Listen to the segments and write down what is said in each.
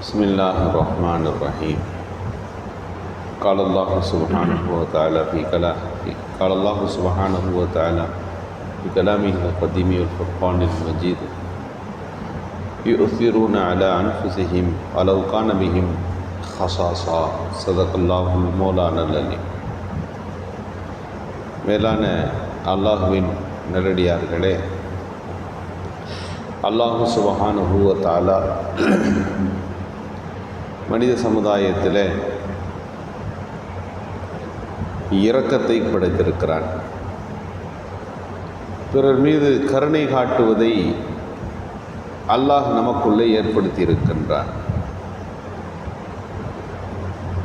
بسم الله الرحمن الرحيم قال الله سبحانه وتعالى في كلام قال الله سبحانه وتعالى في كلامه القديم والفرقان المجيد يؤثرون على أنفسهم ولو كان بهم خصاصة صدق الله المولانا العليم மேலான அல்லாஹுவின் நல்லடியார்களே அல்லாஹு சுபஹானுஹு வ தஆலா மனித சமுதாயத்தில் இரக்கத்தை படைத்திருக்கிறான். பிறர் மீது கருணை காட்டுவதை அல்லாஹ் நமக்குள்ளே ஏற்படுத்தி இருக்கின்றான்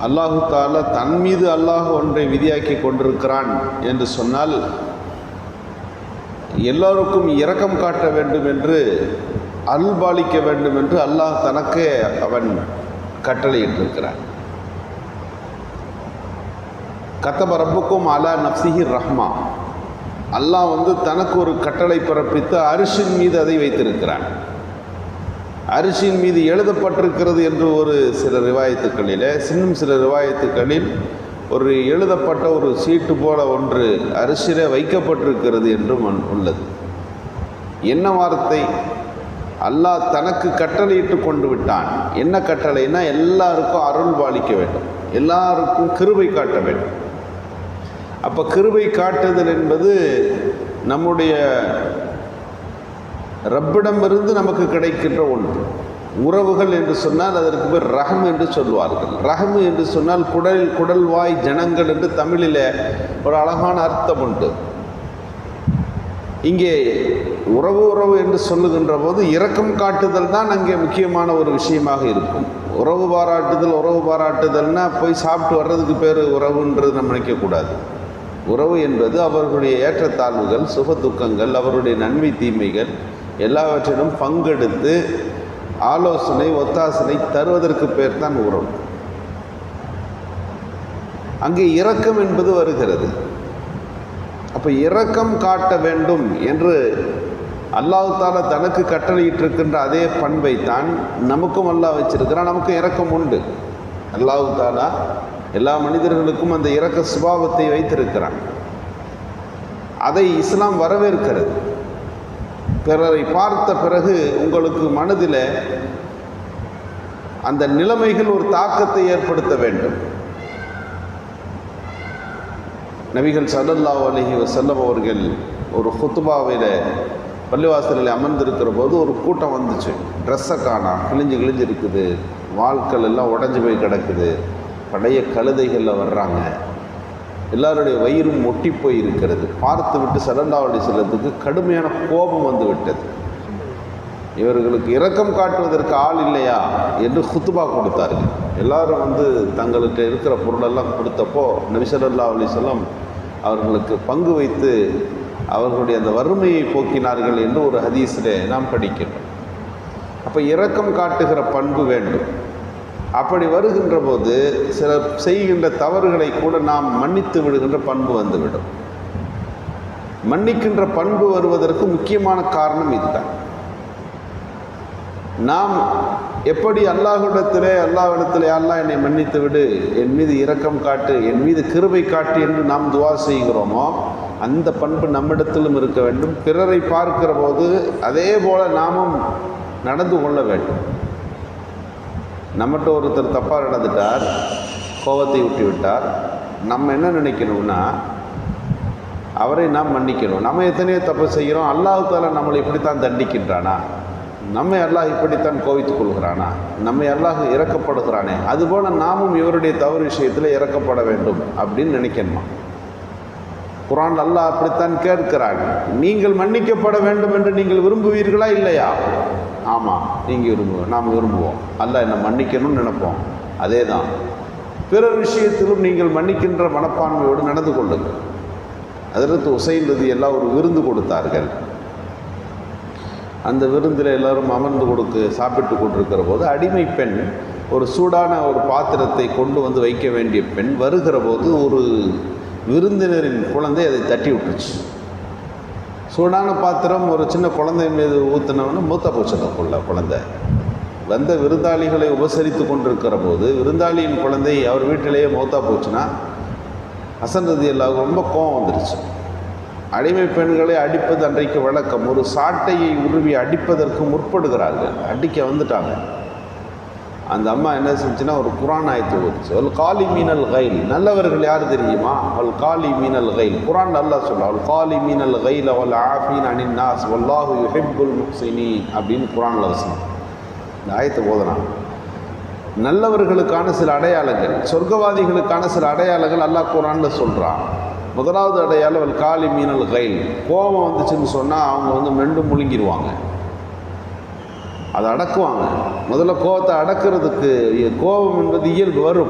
அல்லாஹு தாலா தன் மீது அல்லாஹ் ஒன்றை விதியாக்கி கொண்டிருக்கிறான் என்று சொன்னால் எல்லோருக்கும் இரக்கம் காட்ட வேண்டும் என்று அல்பாலிக்க வேண்டும் என்று அல்லாஹ் தனக்கே அவன் கட்டளையிட்டிருக்கிறார் கத்தப ரப்புக்கும் அலா நப்சிஹி ரஹ்மா. அல்லாஹ் வந்து தனக்கு ஒரு கட்டளை பிறப்பித்து அரிசின் மீது அதை வைத்திருக்கிறான் அரிசியின் மீது எழுதப்பட்டிருக்கிறது என்று ஒரு சில ரிவாயத்துக்களில் இன்னும் சில ரிவாயத்துக்களில் ஒரு எழுதப்பட்ட ஒரு சீட்டு போல ஒன்று அரிசியில் வைக்கப்பட்டிருக்கிறது என்றும் உள்ளது. என்ன வார்த்தை? அல்லாஹ் தனக்கு கட்டளையிட்டு கொண்டு விட்டான். என்ன கட்டளைனா எல்லாருக்கும் அருள் பாலிக்க வேண்டும். எல்லாருக்கும் கிருபை காட்ட வேண்டும். அப்போ கிருபை காட்டுதல் என்பது நம்முடைய ரப்பிடமிருந்து நமக்கு கிடைக்கின்ற ஒன்று. உறவுகள் என்று சொன்னால் அதற்கு பேர் ரகம் என்று சொல்வார்கள். ரகம் என்று சொன்னால் குடல் குடல்வாய் ஜனங்கள் என்று தமிழில் ஒரு அழகான அர்த்தம் உண்டு. இங்கே உறவு உறவு என்று சொல்லுகின்ற போது இரக்கம் காட்டுதல் தான் அங்கே முக்கியமான ஒரு விஷயமாக இருக்கும். உறவு பாராட்டுதல் உறவு பாராட்டுதல்னா போய் சாப்பிட்டு வர்றதுக்கு பேர் உறவுன்றது நம்ம நினைக்கக்கூடாது. உறவு என்பது அவர்களுடைய ஏற்றத்தாழ்வுகள் சுக துக்கங்கள் அவருடைய நன்மை தீமைகள் எல்லாவற்றிலும் பங்கெடுத்து ஆலோசனை ஒத்தாசனை தருவதற்கு பேர் தான் உறவு. அங்கே இரக்கம் என்பது வருகிறது. அப்போ இரக்கம் காட்ட வேண்டும் என்று அல்லாஹு தாலா தனக்கு கட்டளையிட்டிருக்கின்ற அதே பண்பை தான் நமக்கும் அல்லாஹ் வச்சிருக்கிறான். நமக்கும் இரக்கம் உண்டு. அல்லாஹு தாலா எல்லா மனிதர்களுக்கும் அந்த இரக்க சுபாவத்தை வைத்திருக்கிறான். அதை இஸ்லாம் வரவேற்கிறது. பிறரை பார்த்த பிறகு உங்களுக்கு மனதில் அந்த நிலைமைகள் ஒரு தாக்கத்தை ஏற்படுத்த வேண்டும். நபிகள் சல்லல்லா அலஹி வசல்லம் அவர்கள் ஒரு ஹுத்துபாவில் பள்ளிவாசலில் அமர்ந்திருக்கிற போது ஒரு கூட்டம் வந்துச்சு. ட்ரெஸ்ஸை காணா கிழிஞ்சு கிழிஞ்சு இருக்குது. வாள்கள் எல்லாம் உடஞ்சி போய் கிடக்குது. பழைய கழுதைகளில் வர்றாங்க. எல்லாருடைய வயிறும் ஒட்டி போய் இருக்கிறது. பார்த்து விட்டு சடல்லாவளி செல்லத்துக்கு கடுமையான கோபம் வந்து விட்டது. இவர்களுக்கு இரக்கம் காட்டுவதற்கு ஆள் இல்லையா என்று குத்துபா கொடுத்தார்கள். எல்லாரும் வந்து தங்களுக்கு இருக்கிற பொருளெல்லாம் கொடுத்தப்போ நபிசல்லா அலி சொல்லம் அவர்களுக்கு பங்கு வைத்து அவர்களுடைய அந்த வறுமையை போக்கினார்கள் என்று ஒரு ஹதீஸில் நாம் படிக்கிறோம் அப்போ இரக்கம் காட்டுகிற பண்பு வேண்டும். அப்படி வருகின்ற போது சிலர் செய்கின்ற தவறுகளை கூட நாம் மன்னித்து விடுகின்ற பண்பு வந்துவிடும். மன்னிக்கின்ற பண்பு வருவதற்கு முக்கியமான காரணம் இதுதான். நாம் எப்படி அல்லாஹிடத்திலே அல்லாஹிடத்திலே அல்லாஹ் என்னை மன்னித்து விடு என் மீது இரக்கம் காட்டு என் மீது கிருபை காட்டு என்று நாம் துவா செய்கிறோமோ அந்த பண்பு நம்மிடத்திலும் இருக்க வேண்டும். பிறரை பார்க்கிற போது அதே போல நாமும் நடந்து கொள்ள வேண்டும். நம்மகிட்ட ஒருத்தர் தப்பாக நடந்துட்டார் கோபத்தை விட்டு விட்டார் நம்ம என்ன நினைக்கணும்னா அவரை நாம் மன்னிக்கணும். நம்ம எத்தனையோ தப்பு செய்கிறோம் அல்லாஹால நம்மளை இப்படித்தான் தண்டிக்கின்றானா? நம்மை அல்லாஹ் இப்படித்தான் கோவித்துக் கொள்கிறானா? நம்மை அல்லாஹ் இறக்கப்படுகிறானே அதுபோல் நாமும் இவருடைய தவறு விஷயத்தில் இறக்கப்பட வேண்டும் அப்படின்னு நினைக்கணுமா? குரான் அல்லாஹ் அப்படித்தான் கேட்கிறான். நீங்கள் மன்னிக்கப்பட வேண்டும் என்று நீங்கள் விரும்புவீர்களா இல்லையா? ஆமாம் நீங்கள் விரும்புவோம் நாம் விரும்புவோம். அல்ல என்னை மன்னிக்கணும்னு நினைப்போம். அதே தான் பிறர் விஷயத்திலும் நீங்கள் மன்னிக்கின்ற மனப்பான்மையோடு நடந்து கொள்ளுங்கள். அதற்கு உசைந்தது எல்லாம் ஒரு விருந்து கொடுத்தார்கள். அந்த விருந்தில் எல்லோரும் அமர்ந்து கொடுத்து சாப்பிட்டு கொண்டிருக்கிற போது அடிமை பெண் ஒரு சூடான ஒரு பாத்திரத்தை கொண்டு வந்து வைக்க வேண்டிய பெண் வருகிற போது ஒரு விருந்தினரின் குழந்தை அதை தட்டி விட்டுருச்சு. சூடான பாத்திரம் ஒரு சின்ன குழந்தை மீது ஊற்றினவொன்னு மூத்த போச்சு குள்ள குழந்தை. வந்த விருந்தாளிகளை உபசரித்து கொண்டிருக்கிற போது விருந்தாளியின் குழந்தை அவர் வீட்டிலேயே மூத்தா போச்சுன்னா ஹசன் ரதி ரொம்ப கோபம் வந்துருச்சு. அடிமை பெண்களை அடிப்பது அன்றைக்கு வழக்கம். ஒரு சாட்டையை உருவி அடிப்பதற்கு முற்படுகிறார்கள். அடிக்க வந்துட்டாங்க. அந்த அம்மா என்ன செஞ்சுன்னா ஒரு குரான் ஆயத்து ஓதிச்சு அவள் காலி மீனல் கைல். நல்லவர்கள் யார் தெரியுமா? அவள் காலி மீனல் கைல். குரான் நல்லா சொல்ல அவள் காலி மீனல் கைல் அவள் ஆஃபீன் அனின் நாஸ் வல்லாஹு ஹெப்புல் முக்சினி அப்படின்னு குரானில் வசனம். இந்த ஆயத்தை ஓதலாம். நல்லவர்களுக்கான சில அடையாளங்கள் சொர்க்கவாதிகளுக்கான சில அடையாளங்கள் அல்லாஹ் குரானில் சொல்கிறான் முதலாவது அடையாளம் அவள் காலி மீனல் கைல் கோபம் வந்துச்சுன்னு சொன்னால் அவங்க வந்து மெண்டு முழுங்கிடுவாங்க அதை அடக்குவாங்க. முதல்ல கோபத்தை அடக்கிறதுக்கு கோபம் என்பது இயல்பு வரும்.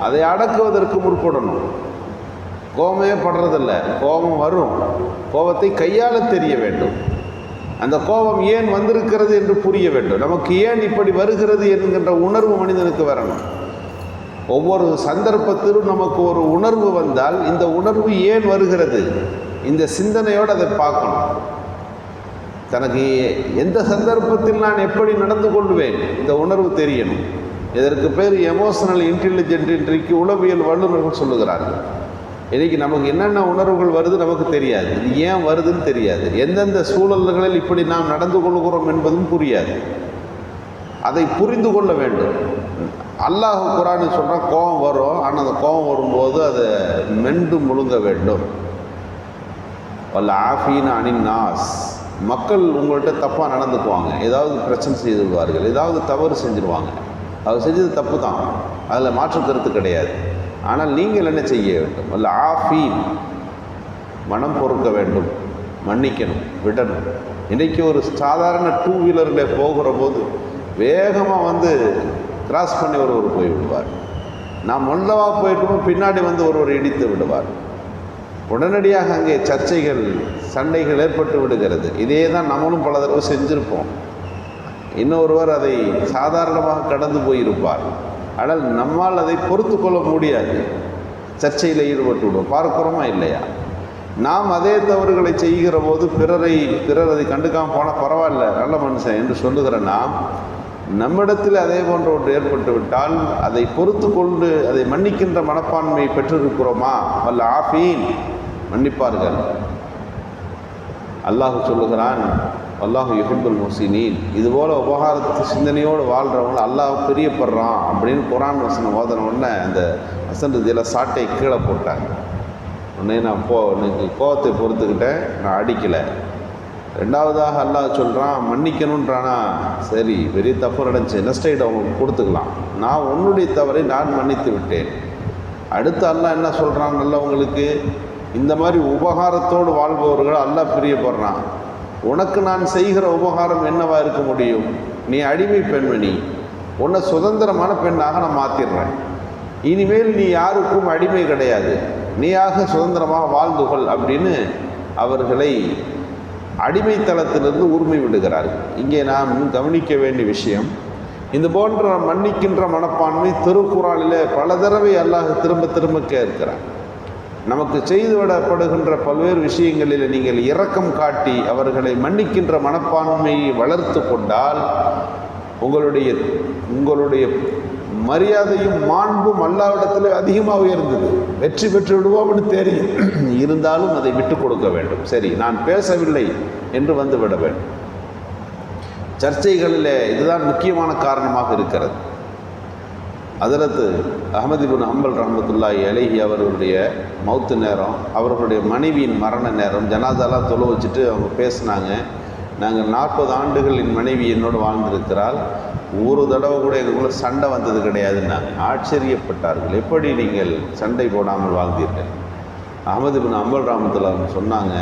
அதை அடக்குவதற்கு முற்படணும். கோபமே படுறதில்ல. கோபம் வரும். கோபத்தை கையாள தெரிய வேண்டும். அந்த கோபம் ஏன் வந்திருக்கிறது என்று புரிய வேண்டும். நமக்கு ஏன் இப்படி வருகிறது என்கின்ற உணர்வு மனிதனுக்கு வரணும். ஒவ்வொரு சந்தர்ப்பத்திலும் நமக்கு ஒரு உணர்வு வந்தால் இந்த உணர்வு ஏன் வருகிறது? இந்த சிந்தனையோடு அதை பார்க்கணும். தனக்கு எந்த சந்தர்ப்பத்தில் நான் எப்படி நடந்து கொள்வேன்? இந்த உணர்வு தெரியணும். இதற்கு பேர் எமோஷனல் இன்டெலிஜென்ட் இன்றைக்கு உளவியல் வல்லுநர்கள் சொல்லுகிறார்கள். இன்றைக்கி நமக்கு என்னென்ன உணர்வுகள் வருது நமக்கு தெரியாது. இது ஏன் வருதுன்னு தெரியாது. எந்தெந்த சூழல்களில் இப்படி நாம் நடந்து கொள்கிறோம் என்பதும் புரியாது. அதை புரிந்து கொள்ள வேண்டும். அல்லாஹ் குரான்னு சொல்கிறான் கோபம் வரும். ஆனால் அந்த கோபம் வரும்போது அதை மெண்டு முழுங்க வேண்டும். வல்ல ஆஃபீன் அனின் நாஸ். மக்கள் உங்கள்கிட்ட தப்பாக நடந்துக்குவாங்க. ஏதாவது பிரச்சனை செய்துவிடுவார்கள் ஏதாவது தவறு செஞ்சுருவாங்க. அவர் செஞ்சது தப்பு தான் அதில் மாற்று கருத்து கிடையாது. ஆனால் நீங்கள் என்ன செய்ய வேண்டும்? அல்ல ஆஃபீன். மனம் பொறுக்க வேண்டும். மன்னிக்கணும். விடணும். இன்றைக்கி ஒரு சாதாரண டூ வீலரில் போகிற போது வேகமாக வந்து கிராஸ் பண்ணி ஒருவர் போய் விடுவார். நாம் மொல்லவாக போயிருக்கோம் பின்னாடி வந்து ஒருவர் இடித்து விடுவார். உடனடியாக அங்கே சர்ச்சைகள் சண்டைகள் ஏற்பட்டு விடுகிறது. இதே தான் நம்மளும் பல தடவை செஞ்சுருப்போம். இன்னொருவர் அதை சாதாரணமாக கடந்து போயிருப்பார். ஆனால் நம்மால் அதை பொறுத்து கொள்ள முடியாது. சர்ச்சையில் ஈடுபட்டு விடுவோம். பார்க்குறோமா இல்லையா? நாம் அதே தவறுகளை செய்கிற போது பிறரை பிறர் அதை கண்டுக்காமல் போனால் பரவாயில்ல நல்ல மனுஷன் என்று சொல்லுகிற நாம் நம்மிடத்தில் அதே போன்ற ஒன்று ஏற்பட்டு விட்டால் அதை பொறுத்து கொண்டு அதை மன்னிக்கின்ற மனப்பான்மையை பெற்றிருக்கிறோமா? வல்ல ஆஃபீன். மன்னிப்பார்கள். அல்லாஹ் சொல்லுகிறான் அல்லாஹு யுஹிபுல் முசினீன் இதுபோல் உபகாரத்து சிந்தனையோடு வாழ்கிறவங்க அல்லாஹ் பிரியப்படுறான் அப்படின்னு குரான் வசனம் ஓதன உடனே அந்த வசந்ததியில் சாட்டை கீழே போட்டாங்க. உடனே நான் போ இன்னைக்கு கோவத்தை பொறுத்துக்கிட்டேன் நான் அடிக்கலை. ரெண்டாவதாக அல்லாஹ் சொல்கிறான் மன்னிக்கணுன்றானா சரி பெரிய தப்பு நடந்துச்சு. நெஸ்டைட் அவங்களுக்கு கொடுத்துக்கலாம். நான் உன்னுடைய தவறை நான் மன்னித்து விட்டேன். அடுத்து அல்லாஹ் என்ன சொல்கிறான் நல்லவங்களுக்கு? இந்த மாதிரி உபகாரத்தோடு வாழ்பவர்கள் அல்லாஹ் பிரியப்படுறான். உனக்கு நான் செய்கிற உபகாரம் என்னவா இருக்க முடியும்? நீ அடிமை பெண்மணி. உன்னை சுதந்திரமான பெண்ணாக நான் மாற்றிடுறேன் இனிமேல் நீ யாருக்கும் அடிமை கிடையாது. நீயாக சுதந்திரமாக வாழ்ந்துகொள் அப்படின்னு அவர்களை அடிமைத்தளத்திலிருந்து உரிமை விடுகிறார்கள். இங்கே நாம் கவனிக்க வேண்டிய விஷயம் இந்த போன்ற மன்னிக்கின்ற மனப்பான்மை திருக்குறானிலே பல தடவை அல்லாஹ் திரும்ப திரும்ப கேட்கிறார். நமக்கு செய்துவிடப்படுகின்ற பல்வேறு விஷயங்களில் நீங்கள் இரக்கம் காட்டி அவர்களை மன்னிக்கின்ற மனப்பான்மையை வளர்த்து கொண்டால் உங்களுடைய உங்களுடைய மரியாதையும் மாண்பும் அல்லாவிடத்தில் அதிகமாக உயர்ந்தது வெற்றி பெற்று விடுவோம்னு தெரியும். இருந்தாலும் அதை விட்டு கொடுக்க வேண்டும். சரி நான் பேசவில்லை என்று வந்து விட வேண்டும். சர்ச்சைகளில் இதுதான் முக்கியமான காரணமாக இருக்கிறது. அதிலத்து அகமது பின் அம்பல் ரஹமத்துல்லாஹி எலகி அவர்களுடைய மௌத்து நேரம் அவர்களுடைய மனைவியின் மரண நேரம் ஜனாதாலாம் தொலை வச்சுட்டு அவங்க பேசினாங்க. நாங்கள் நாற்பது ஆண்டுகள் என் மனைவி என்னோடு வாழ்ந்திருக்கிறாள். ஒரு தடவை கூட எங்களுக்குள்ள சண்டை வந்தது கிடையாதுன்னாங்க ஆச்சரியப்பட்டார்கள். எப்படி நீங்கள் சண்டை போடாமல் வாழ்ந்தீர்கள்? அகமது பின் அம்பல் ராமத்தில் சொன்னாங்க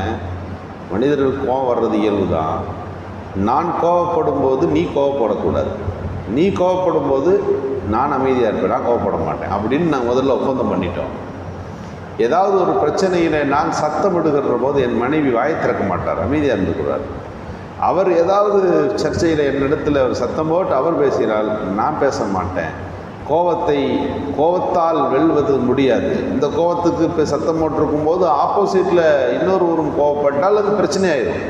மனிதர்கள் கோவம் வர்றது இயல்பு தான் நான் கோவப்படும் போது நீ கோவப்படக்கூடாது. நீ கோவப்படும் போது நான் அமைதியாக இருப்பேன் நான் கோவப்பட மாட்டேன் அப்படின்னு நாங்கள் முதல்ல ஒப்பந்தம் பண்ணிட்டோம். ஏதாவது ஒரு பிரச்சனையில் நான் சத்தம் விடுகிற போது என் மனைவி வாய் திறக்க மாட்டார் அமைதியாக இருந்துக்கிறார். அவர் ஏதாவது சர்ச்சையில் என்னிடத்தில் ஒரு சத்தம் போட்டு அவர் பேசினால் நான் பேச மாட்டேன். கோவத்தை கோவத்தால் வெல்வது முடியாது. இந்த கோவத்துக்கு இப்போ சத்தம் போட்டிருக்கும் போது ஆப்போசிட்டில் இன்னொருவரும் கோவப்பட்டால் அது பிரச்சனையாயிடும்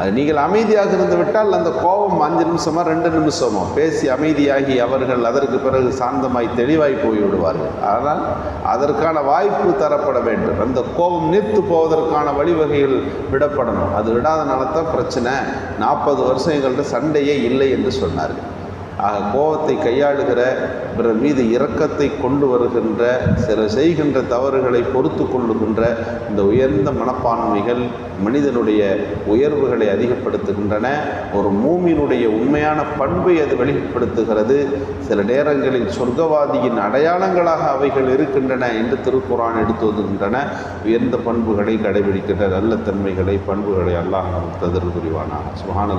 அது நீங்கள் அமைதியாக இருந்து விட்டால் அந்த கோபம் அஞ்சு நிமிஷமோ ரெண்டு நிமிஷமோ பேசி அமைதியாகி அவர்கள் அதற்கு பிறகு சாந்தமாய் தெளிவாய் போய்விடுவார்கள். ஆனால் அதற்கான வாய்ப்பு தரப்பட வேண்டும். அந்த கோபம் நீர்த்து போவதற்கான வழிவகைகள் விடப்படணும். அது விடாதனால தான் பிரச்சனை. நாற்பது வருஷம் எங்கள்கிட்ட சண்டையே இல்லை என்று சொன்னார்கள். ஆக கோபத்தை கையாளுகிற பிறர் மீது இரக்கத்தை கொண்டு வருகின்ற சில செய்கின்ற தவறுகளை பொறுத்து கொள்ளுகின்ற இந்த உயர்ந்த மனப்பான்மைகள் மனிதனுடைய உயர்வுகளை அதிகப்படுத்துகின்றன. ஒரு மூமியினுடைய உண்மையான பண்பை அது வெளிப்படுத்துகிறது. சில நேரங்களில் சொர்க்கவாதியின் அடையாளங்களாக அவைகள் இருக்கின்றன என்று திருக்குறான் எடுத்து வருகின்றன உயர்ந்த பண்புகளை கடைபிடிக்கின்ற நல்ல தன்மைகளை பண்புகளை அல்லாஹ் நமக்கு ததிர் புரிவானாக சுஹான்